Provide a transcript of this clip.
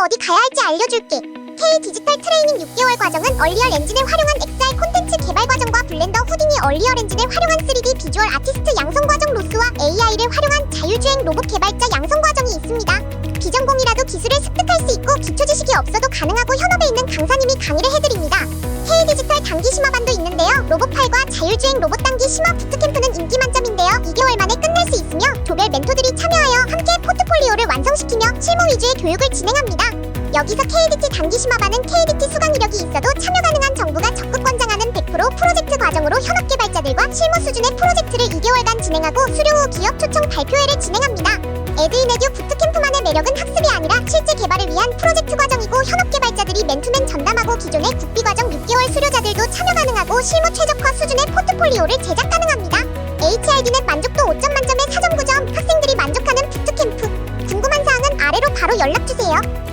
어디 가야 할지 알려줄게. K 디지털 트레이닝 6개월 과정은 얼리얼 엔진을 활용한 XR 콘텐츠 개발 과정과 블렌더 후딩이 얼리얼 엔진을 활용한 3D 비주얼 아티스트 양성 과정 로스와 AI를 활용한 자율주행 로봇 개발자 양성 과정이 있습니다. 비전공이라도 기술을 습득할 수 있고 기초 지식이 없어도 가능하고 현업에 있는 강사님이 강의를 해드립니다. K 디지털 단기 심화반도 있는데요. 로봇팔과 자율주행 로봇 단기 심화 부트캠프 참여하여 함께 포트폴리오를 완성시키며 실무 위주의 교육을 진행합니다. 여기서 KDT 단기 심화반은 KDT 수강 이력이 있어도 참여 가능한 정부가 적극 권장하는 100% 프로젝트 과정으로 현업 개발자들과 실무 수준의 프로젝트를 2개월간 진행하고 수료 후 기업 초청 발표회를 진행합니다. 에드인에듀 부트캠프만의 매력은 학습이 아니라 실제 개발을 위한 프로젝트 과정이고 현업 개발자들이 맨투맨 전담하고 기존의 국비 과정 6개월 수료자들도 참여 가능하고 실무 최적화 수준의 포트폴리오를 제작 가능합니다. 바로 연락 주세요.